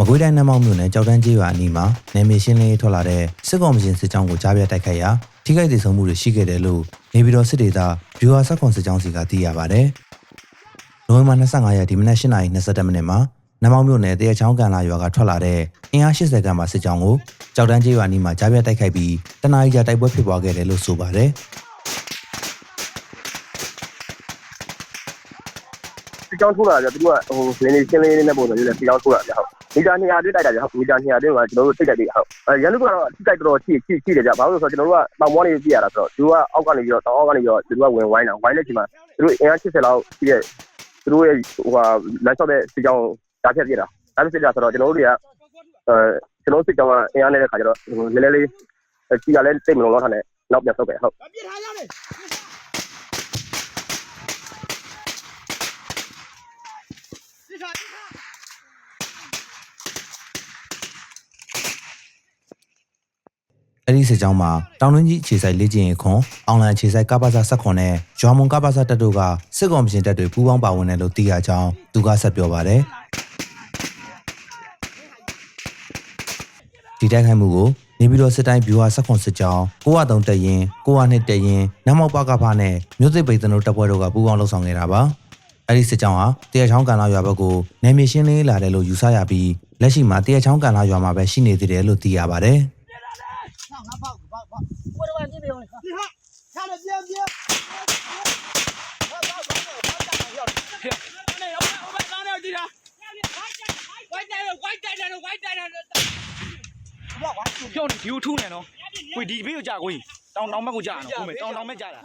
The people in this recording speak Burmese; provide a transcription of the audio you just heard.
မကွေးတိုင်းနမောက်မြို့နယ်ကြောက်တန်းကျေးရွာအနီးမှာနယ်မြေရှင်းလင်းရေးထွက်လာတဲ့စစ်ကောင်မရှင်စစ်ကြောင်းကိုကြားပြတ်တိုက်ခိုက်ရာထိခိုက်ဒေဆုံးမှုတွေရှိခဲ့တယ်လို့နေပြည်တော်စစ်ဒေသဗျူဟာဆက်ခွန်စစ်ကြောင်းစီကသိရပါဗျ။နိုဝင်ဘာ25ရက်ဒီမနက်8:22မိနစ်မှာနမောက်မြို့နယ်တရချောင်းကန်လာရွာကထွက်လာတဲ့အင်အား80ခန့်မှစစ်ကြောင်းကိုကြောက်တန်းကျေးရွာအနီးမှာကြားပြတ်တိုက်ခိုက်ပြီးတနအီကြာတိုက်ပွဲဖြစ်ပွားခဲ့တယ်လို့ဆိုပါတယ်။ စီကြောင်းထိုးလာကြသူတို့ကဟိုရင်းနေရှင်းလင်းနေတဲ့ပုံစံမျိုးနဲ့စီကြောင်းထိုးလာကြဟုတ်မီတာ200တွဲတိုက်တာကြဟုတ်မီတာ200တွဲကကျွန်တော်တို့ထိတ်တိုက်ပြီးဟုတ်အဲရန်သူကတော့ထိတိုက်တော်ချိချိချိတယ်ကြဘာလို့လဲဆိုတော့ကျွန်တော်တို့ကတောင်ပေါ်နေပြရတာဆိုတော့သူကအောက်ကနေပြီးတော့တောင်အောက်ကနေပြီးတော့သူတို့ကဝင်ဝိုင်းတာဝိုင်းတဲ့ချိန်မှာသူတို့အင်အား80လောက်ရှိတဲ့သူတို့ရဲ့ဟိုဟာလမ်းလျှောက်တဲ့စီကြောင်းဓာတ်ဖြတ်ပြတာဓာတ်ဖြတ်ပြဆိုတော့ကျွန်တော်တို့တွေကအဲကျွန်တော်စစ်ကြောင်းကအင်အားနေတဲ့ခါကျတော့နည်းနည်းလေးစီကလည်းတိတ်မလုံးတော့ထားနဲ့နောက်ပြန်ဆုတ်ပဲဟုတ် ပြစ်ထားရတယ် အဲ့ဒီစစ်ကြောင်းမှာတောင်တွင်းကြီးအခြေဆိုင်လေ့ကျင့်ရေးခွန်အောင်လန်အခြေဆိုင်ကပ္ပစာဆက်ခွန်နဲ့ဂျွာမွန်ကပ္ပစာတပ်တို့ကစစ်ကောင်မရှင်တပ်တွေပူးပေါင်းပါဝင်တယ်လို့သိရကြောင်းသူကဆက်ပြောပါတယ်ဒီတိုက်ခိုက်မှုကိုနေပြည်တော်စစ်တိုင်းဗျူဟာဆက်ခွန်စစ်ကြောင်း903တပ်ရင်902တပ်ရင်နမောက်ပကဖာနဲ့မြို့သစ်ပိတ်သနုတပ်ဖွဲ့တို့ကပူးပေါင်းလှုပ်ဆောင်ခဲ့တာပါအဲ့ဒီစစ်ကြောင်းဟာတရချောင်းကန်လာရွာဘက်ကိုနယ်မြေရှင်းလင်းလာတယ်လို့ယူဆရပြီးလက်ရှိမှာတရချောင်းကန်လာရွာမှာပဲရှိနေသေးတယ်လို့သိရပါတယ် ငါပေါက်ပေါက်ပေါက်ဘယ်တော့မှပြစ်ပြောင်းလဲဒီဟာထားတယ်ပြန်ပြန်ဘောကွာဖြုတ်နေဒီကိုထူးနေနော်ကိုဒီဘေးကိုကြာကိုတောင်တောင်ဘက်ကိုကြာနော်ကိုမေတောင်တောင်ဘက်ကြာတာ